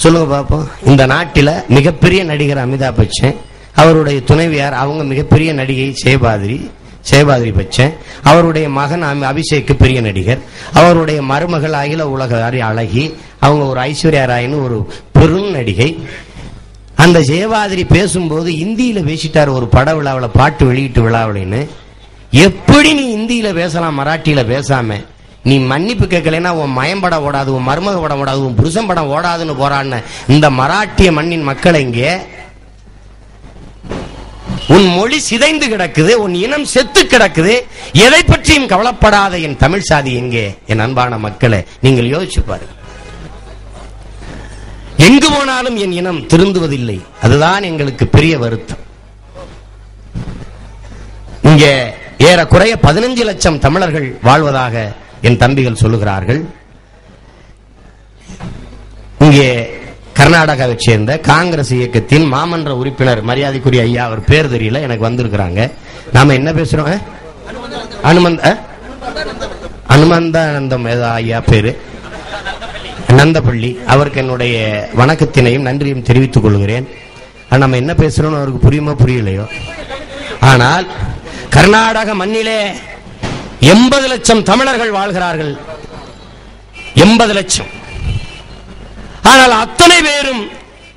சொல்லுங்க பாப்போம். இந்த நாட்டில் மிகப்பெரிய நடிகர் அமிதாப் பச்சன் அவருடைய துணைவியார் அவங்க மிகப்பெரிய நடிகை சேபாதிரி சேபாதிரி பச்சன் அவருடைய மகன் அபிஷேக்கு பெரிய நடிகர் அவருடைய மருமகள் அகில உலக அறி- அழகி அவங்க ஒரு ஐஸ்வர்யா ராய்னு ஒரு பெரும் நடிகை. அந்த ஜெயபாதிரி பேசும்போது இந்தியில பேசிட்டார் ஒரு பட விழாவில் பாட்டு வெளியிட்டு விழாவிலன்னு எப்படி நீ இந்தியில பேசலாம் மராட்டியில பேசாம? நீ மன்னிப்பு கேட்கலைன்னா உன் மயம்படம் ஓடாது உன் மருமக படம் ஓடாது உன் புருஷன் படம் ஓடாதுன்னு போறான்னு. இந்த மராட்டிய மண்ணின் மக்கள் இங்கே உன் மொழி சிதைந்து கிடக்குது உன் இனம் செத்து கிடக்குது எதை பற்றியும் கவலைப்படாத என் தமிழ் சாதி எங்கே? என் அன்பான மக்களை நீங்கள் யோசிச்சு பாருங்க. எங்கு போனாலும் என் இனம் திருந்துவதில்லை. அதுதான் எங்களுக்கு பெரிய வருத்தம். இங்கே ஏறக்குறைய பதினஞ்சு லட்சம் தமிழர்கள் வாழ்வதாக என் தம்பிகள் சொல்லுகிறார்கள். இங்கே கர்நாடகாவை சேர்ந்த காங்கிரஸ் இயக்கத்தின் மாமன்ற உறுப்பினர் மரியாதைக்குரிய ஐயா அவர் பேர் தெரியல எனக்கு வந்திருக்கிறாங்க. நாம என்ன பேசுறோம் அனுமந்த அனுமந்தானந்தம் ஐயா பேரு. நந்தப்பள்ளி. அவருக்கு என்னுடைய வணக்கத்தினையும் நன்றியும் தெரிவித்துக் கொள்கிறேன். நம்ம என்ன பேசுறோம்னு அவருக்கு புரியுமோ புரியலையோ? ஆனால் கர்நாடக மண்ணிலே எண்பது லட்சம் தமிழர்கள் வாழ்கிறார்கள். எண்பது லட்சம். ஆனால் அத்தனை பேரும்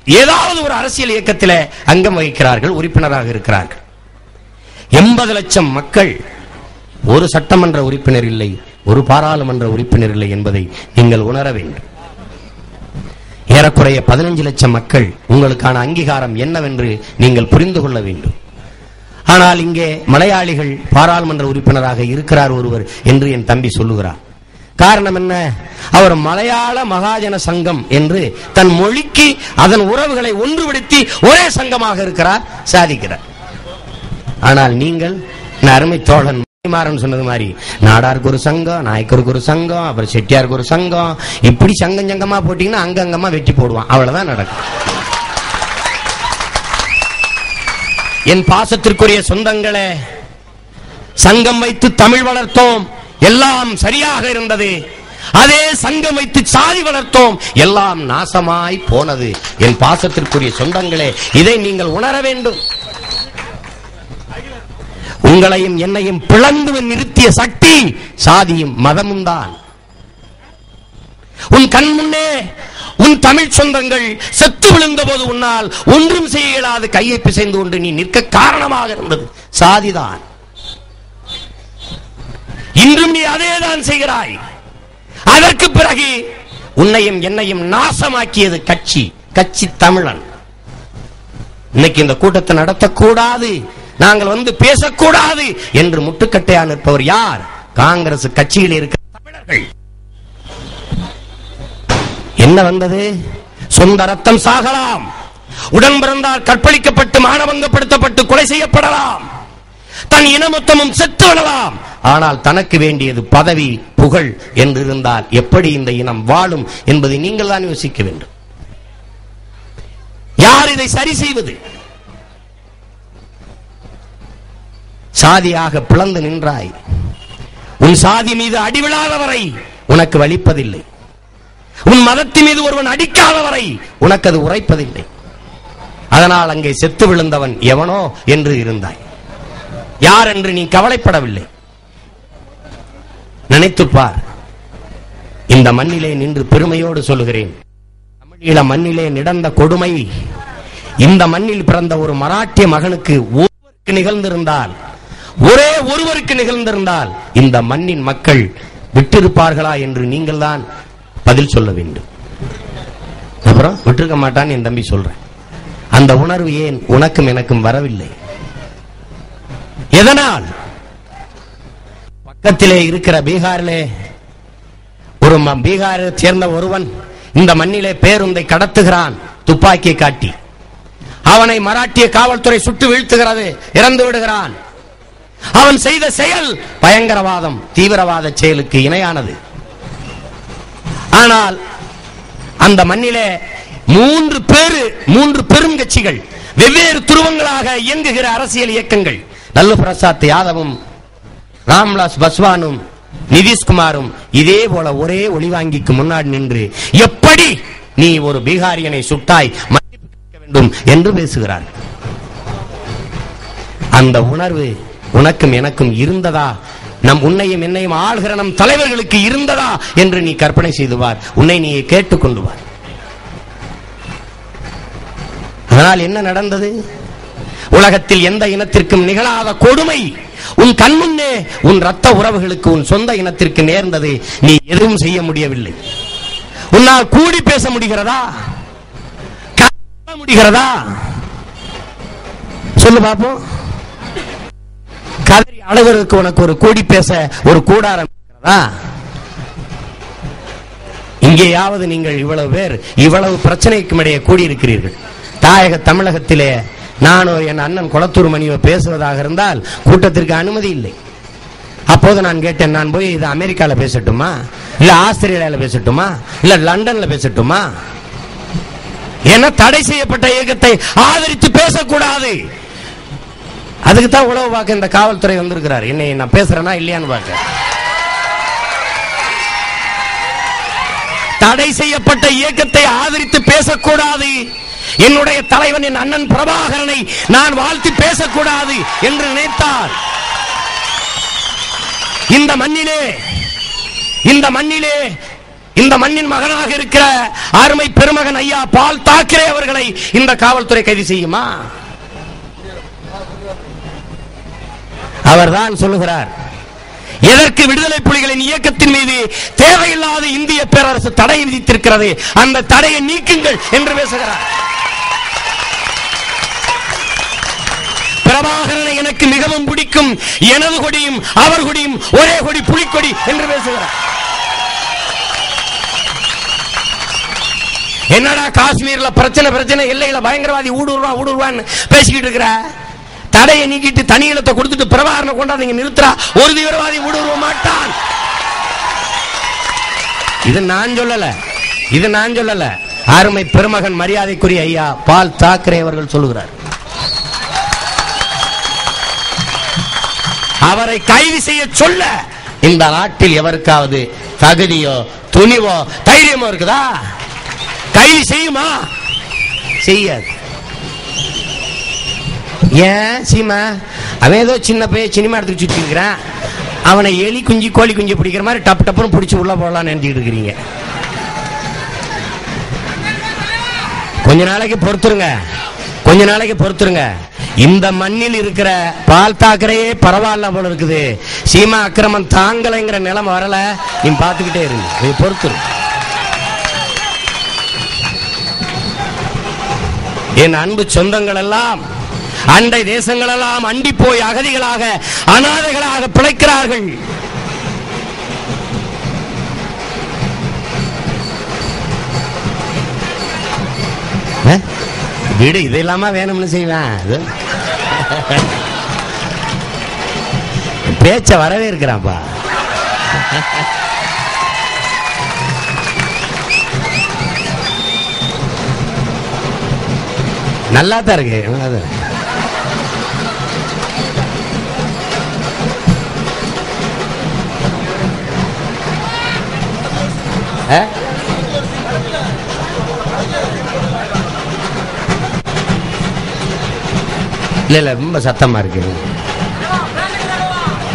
ஏதாவது ஒரு அரசியல் இயக்கத்தில் அங்கம் வகிக்கிறார்கள் உறுப்பினராக இருக்கிறார்கள். எண்பது லட்சம் மக்கள் ஒரு சட்டமன்ற உறுப்பினர் இல்லை ஒரு பாராளுமன்ற உறுப்பினர் இல்லை என்பதை நீங்கள் உணர வேண்டும். ஏறக்குறைய பதினஞ்சு லட்சம் மக்கள் உங்களுக்கான அங்கீகாரம் என்னவென்று நீங்கள் புரிந்து கொள்ள வேண்டும். ஆனால் இங்கே மலையாளிகள் பாராளுமன்ற உறுப்பினராக இருக்கிறார் ஒருவர் என்று என் தம்பி சொல்லுகிறார். காரணம் என்ன? அவர் மலையாள மகாஜன சங்கம் என்று தன் மொழிக்கு அதன் உறவுகளை ஒன்றுபடுத்தி ஒரே சங்கமாக இருக்கிறார் சாதிக்கிறார். ஆனால் நீங்கள் அருமை தோழன் மாறன் சொன்னது மாதிரி நாடாருக்கு ஒரு சங்கம் நாயக்கருக்கு ஒரு சங்கம் அப்புறம் செட்டியாருக்கு ஒரு சங்கம் இப்படி சங்கம் சங்கமா போட்டீங்கன்னா அங்கங்கமா வெட்டி போடுவான். அவ்வளவுதான் நடக்கும். என் பாசத்திற்குரிய சொந்தங்களே சங்கம் வைத்து தமிழ் வளர்த்தோம் எல்லாம் சரியாக இருந்தது. அதே சங்கம் வைத்து சாதி வளர்த்தோம் எல்லாம் நாசமாய் போனது. என் பாசத்திற்குரிய சொந்தங்களே இதை நீங்கள் உணர வேண்டும். உங்களையும் என்னையும் பிளந்து நிறுத்திய சக்தி சாதியும் மதமும் தான். உன் கண் முன்னே உன் தமிழ் சொந்தங்கள் செத்து விழுந்த போது உன்னால் ஒன்றும் செய்ய இயலாது கையை பிசைந்து கொண்டு நீ நிற்க காரணமாக இருந்தது. சாதிதான். இன்றும் நீ அதேதான் செய்கிறாய். அதற்கு பிறகு உன்னையும் என்னையும் நாசமாக்கியது கட்சி கட்சி தமிழன். இன்னைக்கு இந்த கூட்டத்தை நடத்தக்கூடாது நாங்கள் வந்து பேசக்கூடாது என்று முட்டுக்கட்டையா நிற்பவர் யார்? காங்கிரஸ் கட்சியில் இருக்கிற தமிழர்கள். என்ன வந்தது? சொந்த ரத்தம் சாகலாம். உடன் பிறந்தால் கற்பழிக்கப்பட்டு மானபங்கப்படுத்தப்பட்டு கொலை செய்யப்படலாம். தன் இனமொத்தமும் செத்து விடலாம். ஆனால் தனக்கு வேண்டியது பதவி புகழ் என்று இருந்தால் எப்படி இந்த இனம் வாழும் என்பதை நீங்கள் தான் யோசிக்க வேண்டும். யார் இதை சரி செய்வது? சாதியாக பிளந்து நின்றாய். உன் சாதி மீது அடிவிழாதவரை உனக்கு வலிப்பதில்லை. உன் மதத்தின் மீது ஒருவன் அடிக்காதவரை உனக்கு அது உரைப்பதில்லை. அதனால் அங்கே செத்து விழுந்தவன் எவனோ என்று இருந்தாய். யார் என்று நீ கவலைப்படவில்லை. நினைத்துப் பார் இந்த மண்ணிலே நின்று பெருமையோடு சொல்லுகிறேன். தமிழீழ மண்ணிலே நடந்த கொடுமை இந்த மண்ணில் பிறந்த ஒரு மராட்டிய மகனுக்கு ஒருவருக்கு நிகழ்ந்திருந்தால் ஒரே ஒருவருக்கு நிகழ்ந்திருந்தால் இந்த மண்ணின் மக்கள் விட்டிருப்பார்களா என்று நீங்கள் தான் பதில் சொல்ல வேண்டும். அப்புறம் விட்டுருக்க மாட்டான்னு என் தம்பி சொல்றேன். அந்த உணர்வு ஏன் உனக்கும் எனக்கும் வரவில்லை? எதனால்? பக்கத்திலே இருக்கிற பீகாரிலே ஒரு பீகாரை சேர்ந்த ஒருவன் இந்த மண்ணிலே பேருந்தை கடத்துகிறான் துப்பாக்கியை காட்டி. அவனை மராட்டிய காவல்துறை சுட்டு வீழ்த்துகிறது இறந்து விடுகிறான். அவன் செய்த செயல் பயங்கரவாதம் தீவிரவாத செயலுக்கு இணையானது. ஆனால் அந்த மண்ணிலே மூன்று பேரு மூன்று பெரும் கட்சிகள் வெவ்வேறு துருவங்களாக இயங்குகிற அரசியல் இயக்கங்கள். லல்லு பிரசாத் யாதவும் ராம்விலாஸ் பஸ்வானும் நிதிஷ்குமாரும் இதே போல ஒரே ஒளிவாங்கிக்கு முன்னாடி நின்று எப்படி நீ ஒரு பீகாரியனை சுட்டாய் மன்னிப்பு கேட்க வேண்டும் என்று பேசுகிறார். அந்த உணர்வு உனக்கும் எனக்கும் இருந்ததா? நம் உன்னையும் என்னையும் ஆள்கிற நம் தலைவர்களுக்கு இருந்ததா என்று நீ கற்பனை செய்துவார். உன்னை நீ கேட்டுக்கொண்டு பார் அதனால் என்ன நடந்தது? உலகத்தில் எந்த இனத்திற்கும் நிகழாத கொடுமை உன் கண்முன்னே உன் ரத்த உறவுகளுக்கு உன் சொந்த இனத்திற்கு நேர்ந்தது நீ எதுவும் செய்ய முடியவில்லை. உன்னால் கூடி பேச முடிகிறதா? முடிகிறதா? சொல்லு பார்ப்போம் கதறி அழுகிறதுக்கு உனக்கு ஒரு கூடி பேச ஒரு கூடாரம் இருக்கிறதா? இங்கேயாவது நீங்கள் இவ்வளவு பேர் இவ்வளவு பிரச்சனைக்கும் இடையே கூடியிருக்கிறீர்கள். தாயக தமிழகத்திலே நானோ என் அண்ணன் குளத்தூர் மணியோ பேசுவதாக இருந்தால் கூட்டத்திற்கு அனுமதி இல்லை. அப்போது நான் கேட்டேன் நான் போய் இது அமெரிக்கால பேசட்டுமா? இல்ல ஆஸ்திரேலியாவில் பேசட்டுமா? இல்ல லண்டன்ல பேசட்டுமா? என தடை செய்யப்பட்ட இயக்கத்தை ஆதரித்து பேசக்கூடாது. அதுக்கு தான் உளவு பார்க்க இந்த காவல்துறை வந்திருக்கிறார். என்னை நான் பேசுறேனா இல்லையான்னு பார்க்க. தடை செய்யப்பட்ட இயக்கத்தை ஆதரித்து பேசக்கூடாது. என்னுடைய தலைவன் என் அண்ணன் பிரபாகரனை நான் வாழ்த்து பேசக்கூடாது என்று நினைத்தார். இந்த மண்ணிலே இந்த மண்ணிலே இந்த மண்ணின் மகனாக இருக்கிற அருமை பெருமகன் ஐயா பால் தாக்கரே அவர்களை இந்த காவல்துறை கைது செய்யுமா? அவர்தான் சொல்லுகிறார். எதற்கு விடுதலை புலிகளின் இயக்கத்தின் மீது தேவையில்லாத இந்திய பேரரசு தடை விதித்திருக்கிறது? அந்த தடையை நீக்குங்கள் என்று பேசுகிறார். பிரபாகரனை எனக்கு மிகவும் பிடிக்கும். எனது கொடியும் அவர் கொடியும் ஒரே கொடி புலிக்கொடி என்று பேசுகிறார். என்னடா காஷ்மீர்ல பிரச்சனை பிரச்சனை எல்லையில பயங்கரவாதி ஊடுருவான் ஊடுருவான்னு பேசிக்கிட்டு இருக்கிற தடையை நீக்கிட்டு தனி இடத்தை கொடுத்துட்டு பிரபாகரனை கொண்டாந்து நிறுத்துறா. ஒரு தீவிரவாதி ஊடுருவ மாட்டான். இது நான் சொல்லல. இது நான் சொல்லல. அருமை பெருமகன் மரியாதைக்குரிய ஐயா பால் தாக்கரே அவர்கள் சொல்லுகிறார். அவரை கைது செய்ய சொல்ல இந்த நாட்டில் எவருக்காவது தகுதியோ துணிவோ தைரியமோ இருக்குதா? கைது செய்யுமா? செய்யாது. ஏன் சீமா? அவன் ஏதோ சின்ன பையன் சினிமா எடுத்து சுத்தி இருக்கிறான் அவனை எலி குஞ்சு கோழி குஞ்சு பிடிக்கிற மாதிரி டப்பு டப்புன்னு பிடிச்சி உள்ள போடலாம்னு நினைச்சிட்டு இருக்கிறீங்க. கொஞ்ச நாளைக்கு பொறுத்துருங்க. கொஞ்ச நாளைக்கு பொறுத்துருங்க. இந்த மண்ணில் இருக்கிற பால் தாக்கரையே பரவாயில்ல போல இருக்குது. சீமா அக்கிரமம் தாங்கலைங்கிற நிலம் வரல. நீ பார்த்துக்கிட்டே இருங்க நீ பொறுத்துரு. என் அன்பு சொந்தங்கள் எல்லாம் அண்டை தேசங்கள் எல்லாம் அண்டி போய் அகதிகளாக அனாதைகளாக பிழைக்கிறார்கள். வீடு இது இல்லாம வேணும்னு செய்வேன். பேச்ச வரவே இருக்கிறான்ப்பா நல்லா தான் இருக்கு. இல்ல ரொம்ப சத்தமா இருக்கு.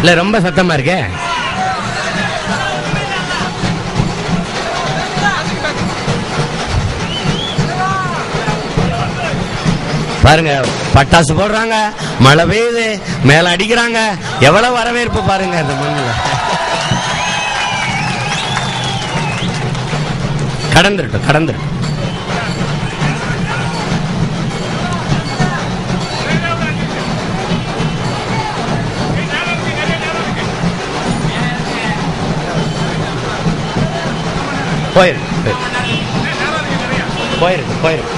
இல்ல ரொம்ப சத்தமா இருக்கே? பாருங்க பட்டாசு போடுறாங்க மழை பெய்யுது மேல அடிக்கிறாங்க. எவ்வளவு வரவேற்பு பாருங்க இந்த மண்ணில். கடந்துருட்டும் கடந்துருட்டும் போயிருக்கு போயிருக்கு போயிருக்கு